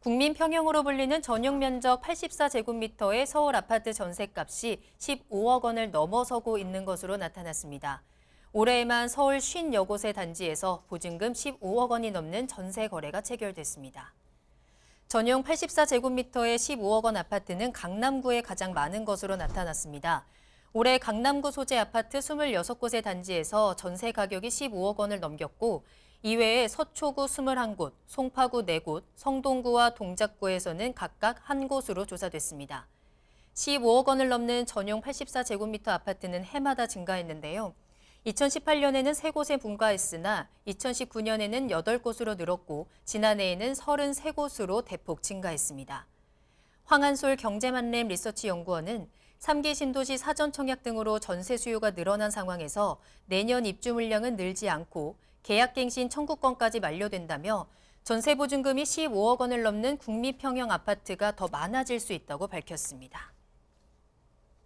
국민 평형으로 불리는 전용 면적 84제곱미터의 서울 아파트 전셋값이 15억 원을 넘어서고 있는 것으로 나타났습니다. 올해에만 서울 50여곳의 단지에서 보증금 15억 원이 넘는 전세 거래가 체결됐습니다. 전용 84제곱미터의 15억 원 아파트는 강남구에 가장 많은 것으로 나타났습니다. 올해 강남구 소재 아파트 26곳의 단지에서 전세 가격이 15억 원을 넘겼고 이외에 서초구 21곳, 송파구 4곳, 성동구와 동작구에서는 각각 한 곳으로 조사됐습니다. 15억 원을 넘는 전용 84제곱미터 아파트는 해마다 증가했는데요. 2018년에는 3곳에 분가했으나 2019년에는 8곳으로 늘었고 지난해에는 33곳으로 대폭 증가했습니다. 황한솔 경제만램 리서치 연구원은 3기 신도시 사전 청약 등으로 전세 수요가 늘어난 상황에서 내년 입주 물량은 늘지 않고 계약갱신 청구권까지 만료된다며 전세 보증금이 15억 원을 넘는 국미평형 아파트가 더 많아질 수 있다고 밝혔습니다.